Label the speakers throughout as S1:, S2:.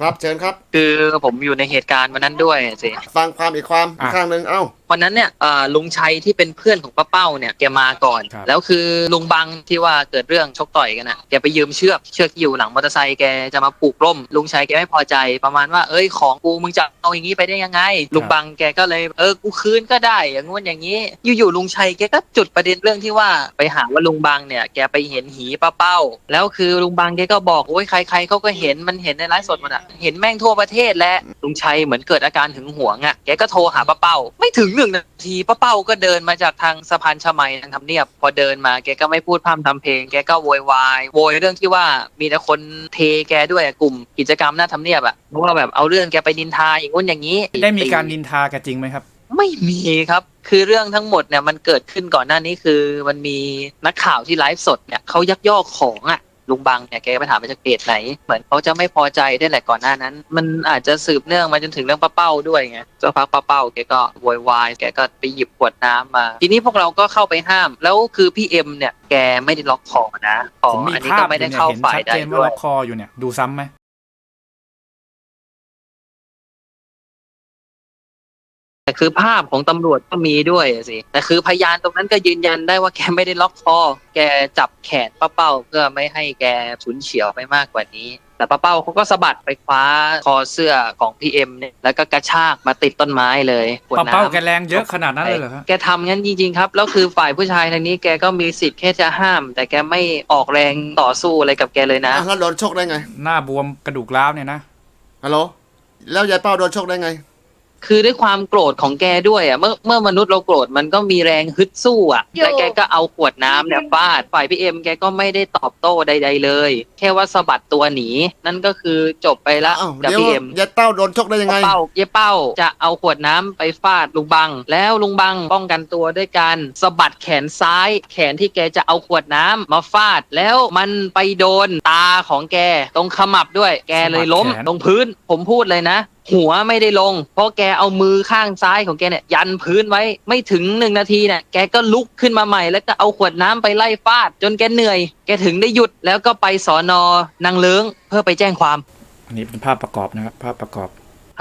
S1: ครับเชิญครับ
S2: คือผมอยู่ในเหตุการณ์วันนั้นด้วยสิ
S1: ฟังความอีกความ
S3: อะ
S1: ข้างหนึ่งเอ้า
S2: วันนั้นเนี่ยเอ่อลุงชัยที่เป็นเพื่อนของป้าเป้าเนี่ยแกมาก่อน
S3: ครับ
S2: แล้วคือลุงบังที่ว่าเกิดเรื่องชกต่อยกันอะแกไปยืมเชือกเชือกที่อยู่หลังมอเตอร์ไซค์แกจะมาปลูกร่ม ลุงชัยแกไม่พอใจประมาณว่าเอ้ยของกูมึงจะเอาอย่างนี้ไปได้ยังไง ลุงบังแกก็เลยเออกูคืนก็ได้อย่างงู้นอย่างนี้ อยู่ๆลุงชัยแกก็จุดประเด็นเรื่องที่ว่าไปหาว่าลุงบังเนี่ยแกไปเห็นหีป้าเป้า แล้วคือลุงบังแกก็บอกโอ้ยใครๆเขาก็เห็นมันเห็นในไลฟ์สดหมดอะเห็นแม่งทั่วประเทศแหละลุงชัยเหมือนเกิดอาการหึงหวงอะแกก็โทรหาป้าเป้า ไม่ถึงหนึ่งนาทีป้าเป้าก็เดินมาจากทางสะพานชมัยทางทำเนียบ พอเดินมาแกก็ไม่พูดพร่ำทำเพลงแกก็โวยวายโวยเรื่องที่ว่ามีแต่คนเทแกด้วยอะกลุ่มกิจกรรมหน้าทำเนียบอะเพราะว่าแบบเอาเรื่องแกไปนินทาอย่างงู้นอย่างนี้
S3: ได้มีการนินทากันจริงไหมครับ
S2: ไม่มีครับ คือเรื่องทั้งหมดเนี่ยมันเกิดขึ้นก่อนหน้านี้คือ มันมีนักข่าวที่ไลฟ์สดเนี่ยเขายักยอกของอะ ลุงบังเนี่ยแกไปถามมาจากเพจไหน เหมือนเขาจะไม่พอใจได้วยแหละก่อนหน้านั้น มันอาจจะสืบเนื่องมาจนถึงเรื่องป้าเป้าด้วยไงเจ้าพักป้าเป้าแกก็โวยวายแกก็ไปหยิบขวดน้ำมา ทีนี้พวกเราก็เข้าไปห้าม แล้วคือพี่เอ็มเนี่ยแกไม่ได้ล็อกคอนะคอ
S3: ผมมี
S2: อันนี้
S3: ภา
S2: ก็
S3: พ
S2: ไม่ได้
S3: อยู่เนี่ย
S2: เข้า
S3: เห็น
S2: ฝ่าย
S3: ชัด
S2: ใด
S3: เจนว่า
S2: ด้วย
S3: ล็อกคออยู่เนี่ยดูซ้ำไหม
S2: แต่คือภาพของตำรวจก็มีด้วยอะสิ แต่คือพยานตรงนั้นก็ยืนยันได้ว่าแกไม่ได้ล็อกคอ แกจับแขนป้าเป้าเพื่อไม่ให้แกฉุนเฉียวไปมากกว่านี้ แต่ป้าเป้าเขาก็สะบัดไปคว้าคอเสื้อของพีเอ็มเนี่ยแล้วก็กระชากมาติดต้นไม้เลยขวด
S3: ป้า
S2: น้ำ
S3: เป้าแกแรงเยอะขนาดนั้นเลยเหรอครับ
S2: แกทำงั้นจริงๆครับ แล้วคือฝ่ายผู้ชายทางนี้แกก็มีสิทธิ์แค่จะห้าม แต่แกไม่ออกแรงต่อสู้อะไรกับแกเลยนะ
S1: อะแล้วโดนชกได้ไง
S3: หน้าบวมกระดูกร้าวเนี่ยนะ
S1: ฮัลโหลแล้วยายเป้าโดนชกได้ไง
S2: คือด้วยความโกรธของแกด้วยอะเมื่อเมื่อมนุษย์เราโกรธมันก็มีแรงฮึดสู้อะ
S4: โย่
S2: แล้วแกก็เอาขวดน้ำเนี่ยฟาดฝ่ายพี่เอ็มแกก็ไม่ได้ตอบโต้ใด ๆ เลย แค่ว่าสะบัดตัวหนี นั่นก็คือจบไปละ
S1: อ้าว
S2: กับ
S1: เดี๋ยว
S2: พี่เอ็ม
S1: ยายเป้าโดนชกได้ยังไง
S2: เป้าเย้เป้าจะเอาขวดน้ำไปฟาดลุงบัง แล้วลุงบังป้องกันตัวด้วยการสะบัดแขนซ้าย แขนที่แกจะเอาขวดน้ำมาฟาด แล้วมันไปโดนตาของแกตรงขมับด้วย แกเลยล้ม
S3: สะบัดแขน
S2: ตรงพื้น ผมพูดเลยนะ หัวไม่ได้ลง เพราะแกเอามือข้างซ้ายของแกเนี่ยยันพื้นไว้ไม่ถึงหนึ่งนาทีเนี่ยแกก็ลุกขึ้นมาใหม่ แล้วก็เอาขวดน้ำไปไล่ฟาด จนแกเหนื่อย แกถึงได้หยุดแล้วก็ไปสอนอนางเลิ้งเพื่อไปแจ้งความ
S3: อันนี้เป็นภาพประกอบนะครับภาพประกอบ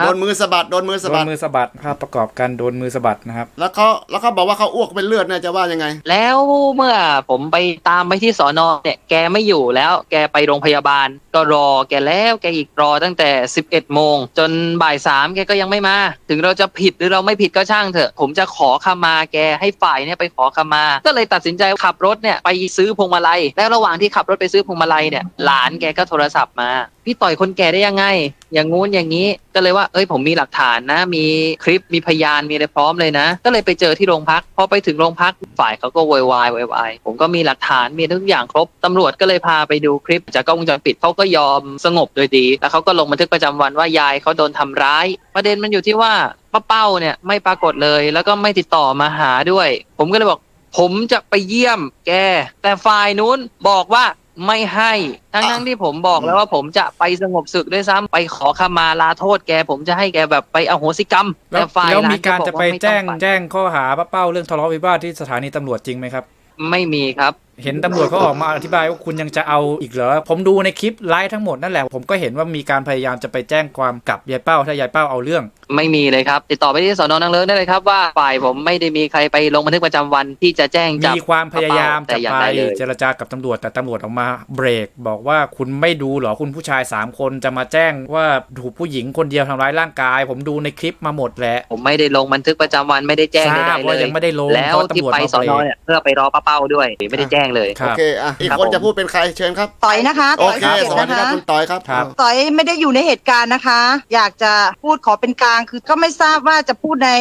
S1: โดนมือสะบัดโดนมือ
S3: โด
S1: สะ
S3: น
S1: บัด
S3: มือสะบัดภาพประกอบกันโดนมือสะบัดนะครับ
S1: แล้วเขาแล้วเขาบอกว่าเขาอ้วกเป็นเลือดเนี่ยจะว่ายังไง
S2: แล้วเมื่อผมไปตามไปที่สอนอเนี่ยแกไม่อยู่แล้ว แกไปโรงพยาบาล ก็รอแกแล้วแกอีกรอตั้งแต่ 11 โมง จนบ่ายสามแกก็ยังไม่มา ถึงเราจะผิดหรือเราไม่ผิดก็ช่างเถอะ ผมจะขอขมาแกให้ฝ่ายเนี่ยไปขอขมา ก็เลยตัดสินใจขับรถเนี่ยไปซื้อพวงมาลัยแล้วระหว่างที่ขับรถไปซื้อพวงมาลัยเนี่ยหลานแกก็โทรศัพท์มาพี่ต่อยคนแก่ได้ยังไง อย่างงู้นอย่างนี้ ก็เลยว่า เอ้ยผมมีหลักฐานนะ มีคลิป มีพยาน มีอะไรพร้อมเลยนะ ก็เลยไปเจอที่โรงพัก พอไปถึงโรงพักฝ่ายเขาก็โวยวายโวยวาย ผมก็มีหลักฐาน มีทุกอย่างครบ ตำรวจก็เลยพาไปดูคลิป จากกล้องวงจรปิดเขาก็ยอมสงบโดยดี แล้วเขาก็ลงบันทึกประจำวันว่ายายเขาโดนทำร้าย ประเด็นมันอยู่ที่ว่าป้าเป้าเนี่ยไม่ปรากฏเลย แล้วก็ไม่ติดต่อมาหาด้วย ผมก็เลยบอก ผมจะไปเยี่ยมแก แต่ฝ่ายนู้นบอกว่า ไม่ให้ทั้งทั้งๆที่ผมบอกแล้วว่าผมจะไปสงบศึกด้วยซ้ำไปขอขมาลาโทษแกผมจะให้แกแบบไปอโหสิกรรม
S3: แล้ว
S2: แต่ฝ่าย
S3: แล้ว
S2: หลน
S3: มีการ
S2: บอ
S3: จะไป
S2: ว่าม่ต้อง
S3: แจ้ง
S2: ไป
S3: แจ้งข้อหาป้าเป้าเรื่องทะเลาะวิวาทที่สถานีตำรวจจริงไหมครับ
S2: ไม่มีครับ
S3: เห็นตำรวจเขาออกมาอธิบายว่าคุณยังจะเอาอีกเหรอ ผมดูในคลิปไลฟ์ทั้งหมดนั่นแหละ ผมก็เห็นว่ามีการพยายามจะไปแจ้งความกับยายเป้า ถ้ายายเป้าเอาเรื่อง
S2: ไม่มีเลยครับ ติดต่อไปที่สอนอนางเลิ้งได้เลยครับว่าฝ่ายผมไม่ได้มีใครไปลงบันทึกประจำวันที่จะแจ้งจับ
S3: มีความพยายาม
S2: แต่
S3: จะ
S2: อย่าง
S3: ไป
S2: ใดเลย
S3: เจรจากับตำรวจแต่ตำรวจออกมาเบรก บอกว่าคุณไม่ดูเหรอคุณผู้ชาย3คนจะมาแจ้งว่าถูกผู้หญิงคนเดียวทำร้ายร่างกาย ผมดูในคลิปมาหมดแหละ
S2: ผมไม่ได้ลงบันทึกประจำวันไม่ได้แจ้ง
S3: ท
S2: ใด
S3: ราบ
S2: ๆเล
S3: ว่ายยังไม่ได้ลง
S2: แล้ว
S3: เพราะ
S2: ที่
S3: ตำรวจ
S2: ไป
S3: มา
S2: สอ
S3: เบร
S2: นอกเนี่ยเพื่อไปรอป้าเป้าด้วยไม่ได้แจ้งเลย
S3: ค
S1: โอ
S3: รับ
S1: เคอะอีก
S2: ครับ
S1: คนจะ
S2: ผม
S1: พูดเป็นใครเชิญครับ
S4: ต่อยนะคะ
S1: โอ
S4: ต่อย
S1: เค
S4: ภูเก็ต
S1: สวัส
S4: นะ
S1: ดีครั
S4: คะ
S1: บคุณต่อยครับ
S3: ครับ
S4: ต่อยไม่ได้อยู่ในเหตุการณ์นะคะ อยากจะพูดขอเป็นกลางคือก็ไม่ทราบว่าจะพูดใน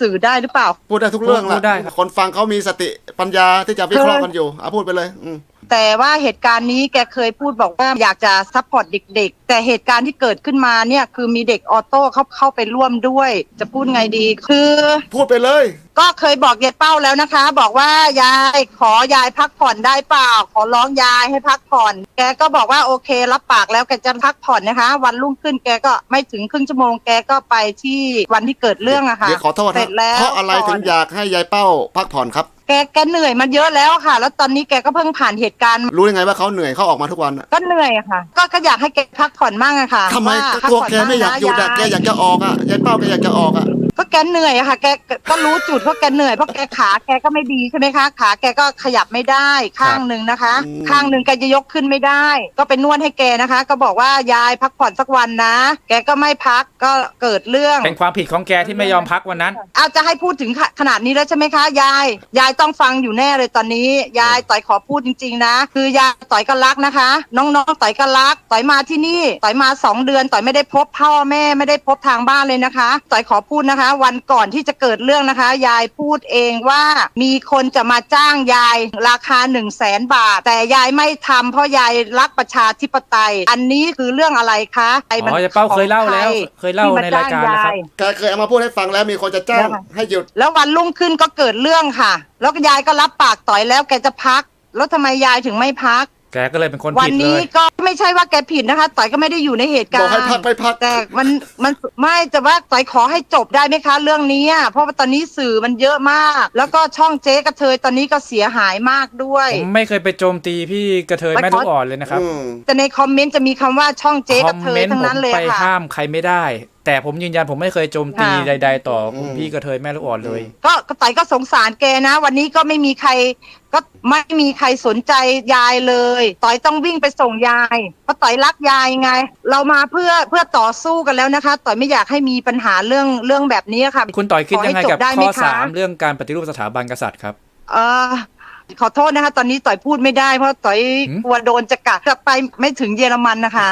S4: สื่อได้หรือเปล่า
S1: พูดได้ทุกเรื่อง
S3: พู
S1: ละ
S3: ดได้ครับ
S1: คนฟังเขามีสติปัญญาที่จะวิเคราะห์กันอยู่อะพูดไปเลยอืม
S4: แต่ว่าเหตุการณ์นี้แกเคยพูดบอกว่าอยากจะซัพพอร์ตเด็กๆ แต่เหตุการณ์ที่เกิดขึ้นมาเนี่ยคือมีเด็กออโต้เขาเข้าไปร่วมด้วย จะพูดไงดีคือ
S1: พูดไปเลย
S4: ก็เคยบอกยายเป้าแล้วนะคะ บอกว่ายายขอยายพักผ่อนได้เปล่า ขอร้องยายให้พักผ่อน แกก็บอกว่าโอเครับปากแล้วแกจะพักผ่อนนะคะ วันรุ่งขึ้นแกก็ไม่ถึงครึ่งชั่วโมงแกก็ไปที่วันที่เกิดเรื่องอะค่ะ
S1: เดี๋ยวขอโทษ
S4: เสร็
S1: นะ
S4: จแล้ว
S1: เพราะอะไรถึงอยากให้ยายเป้าพักผ่อนครับ
S4: แกแกเหนื่อยมาเยอะแล้วค่ะ แล้วตอนนี้แกก็เพิ่งผ่านเหตุการณ์
S1: รู้ยังไงว่าเขาเหนื่อยเขาออกมาทุกวันอะ
S4: ก็เหนื่อยอะค่ะ ก็ก็อยากให้แกพักผ่อนมั่งอะค่ะ
S1: ทำไม
S4: ว่าพั
S1: ตัว
S4: ผ่น
S1: แกไม่อยากหยุดอะ
S4: บ้งนะ
S1: แกอยากจะออกอะยายเป้าแกอยากจะออกอะ
S4: ก็แกเหนื่อยอะค่ะแกแกก็รู้จุดว่าแกเหนื่อยเพราะแกขาแกก็ไม่ดีใช่ไหมคะ ขาแกก็ขยับไม่ได้ข้างหนึ่งนะคะ ข้างหนึ่งแกจะยกขึ้นไม่ได้ ก็ไปนวดให้แกนะคะ ก็บอกว่ายายพักผ่อนสักวันนะ แกก็ไม่พักก็เกิดเรื่อง
S3: เป็นความผิดของแกที่ไม่ยอมพักวันนั้น
S4: เอาจะให้พูดถึงขขนาดนี้แล้วใช่ไหมคะ ยาย ยายต้องฟังอยู่แน่เลยตอนนี้ ยายต่อยขอพูดจริง ๆ นะ คือยายต่อยก็รักนะคะ น้องๆต่อยก็รัก ต่อยมาที่นี่ ต่อยมาสองเดือน ต่อยไม่ได้พบพ่อแม่ไม่ได้พบทางบ้านเลยนะคะ ต่อยขอพูดนะคะวันก่อนที่จะเกิดเรื่องนะคะ ยายพูดเองว่ามีคนจะมาจ้างยายราคา1นึ่งแสนบาท แต่ยายไม่ทำเพราะยายรักประชาธิปไตย อันนี้คือเรื่องอะไรคะไอ้มัน
S3: อ๋อยายเป้าเคยเล่าแล้ว
S4: ของใเค
S3: ยเล่าในรายการแล้วครับ
S4: ที่มจ้งย
S1: แกเคยเอามาพูดให้ฟังแล้วมีคนจะจ้าง
S4: แล้วค่ะ
S1: ให้หยุด
S4: แล้ววันรุ่งขึ้นก็เกิดเรื่องค่ะ แล้วยายก็รับปากต่อยแล้วแกจะพัก แล้วทำไมยายถึงไม่พัก
S3: แกก็เลยเป็นคน
S4: วัน
S3: ผิดเล
S4: นี้
S3: ย
S4: ก็ไม่ใช่ว่าแกผิดนะคะต่อยก็ไม่ได้อยู่ในเหตุ
S1: บ
S4: การ
S1: อก
S4: ณ์
S1: ให้พักไปพัก
S4: แต่มันมันไม่แต่ว่าต่อยขอให้จบได้ไหมคะ เรื่องนี้อะเพราะว่าตอนนี้สื่อมันเยอะมาก แล้วก็ช่องเจ๊กระเทยตอนนี้ก็เสียหายมากด้วย
S3: ผมไม่เคยไปโจมตีพี่กระเทย
S4: ไป
S3: แม่
S4: ขอ
S3: ลูกอ่อนเลยนะครับ
S1: อืม
S4: แต่ในคอมเมนต์จะมีคำว่าช่องเจ๊
S3: ค
S4: ก
S3: อ
S4: ระ
S3: ม
S4: เท
S3: เม
S4: ย
S3: นต์
S4: ทั้ง
S3: ผ
S4: นั้น
S3: ม
S4: เลย
S3: ไป
S4: ค่ะ
S3: ห้ามใครไม่ได้ แต่ผมยืนยันผมไม่เคยโจมตี
S4: ค่ะ
S3: ใด ๆ ต่ออ
S1: ม
S3: พี่กระเทยแม่ลูกอ่อนเลย
S4: ก็ก็ต่อยก็สงสารแกนะ วันนี้ก็ไม่มีใคร ก็ไม่มีใครสนใจยายเลย ต่อยต้องวิ่งไปส่งยายเพราะต่อยรักยายไง เรามาเพื่อเพื่อต่อสู้กันแล้วนะคะ ต่อยไม่อยากให้มีปัญหาเรื่องเรื่องแบบนี้ค่ะ
S3: คุณต่อยคิดยังไงกับ
S4: ขอให้จบได้ไหม
S3: ข้อ
S4: คะ
S3: สามเรื่องการปฏิรูปสถาบันกษัตริย์ครับ
S4: เออขอโทษนะคะ ตอนนี้ต่อยพูดไม่ได้เพราะต่อย
S3: หืม
S4: กลัวโดนจะกัดกลับไปไม่ถึงเยอรมันนะคะ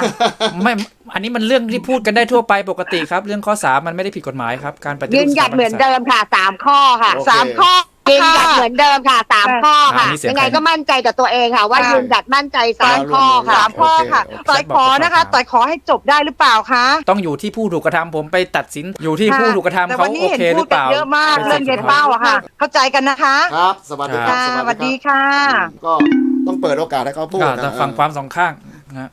S3: ไม่ อันนี้มันเรื่องที่พูดกันได้ทั่วไปปกติครับ เรื่องข้อสามมันไม่ได้ผิดกฎหมายครับ การปฏิรูป
S5: ยืนหยัด
S3: สถาบั
S5: เหมือน
S3: กษัตริย์
S5: เดิมค่ะสามข้อค่ะ
S1: โอเค
S4: สามข้อ
S5: ยืนหยัดเหมือนเดิมค่ะสามข้อค่ะ
S3: อ่านี่เสียง
S5: ยังไง
S3: ใคร
S5: ก็มั่นใจกับตัวเองค่ะ ว่า
S4: ค่ะ
S5: ยืนหยัดมั่นใจสาม
S1: ค่ะ
S5: ข้อค่ะ
S4: สามข้อค่ะ
S1: โอเค
S4: ต่อยขอนะคะ ต่อยขอให้จบได้หรือเปล่าคะ
S3: ต้องอยู่ที่ผู้ถูกกระทำผมไปตัดสินอยู่ที่ผู้ถูกกระทำ
S4: แต่
S3: เขา
S4: วันนี้
S3: โอ
S4: เห็น
S3: เคห
S4: พู
S3: รื
S4: ด
S3: อเป
S4: กัน
S3: ล่า
S4: เยอะมาก
S3: ป็น
S4: เรื่อง
S3: สิ
S4: เย็
S3: ท
S4: น
S3: ธิ์ของ
S4: เป้าอะค่ะ เข้าใจกันนะคะ
S1: ครับ สวัสดีครั
S4: ค่ะ
S1: บ
S4: สวัสดีค่ะ
S1: ก็ต้องเปิดโอกาสให้เขาพูด
S3: ก็
S1: นะ
S3: ต้องฟังความสองข้างนะฮะ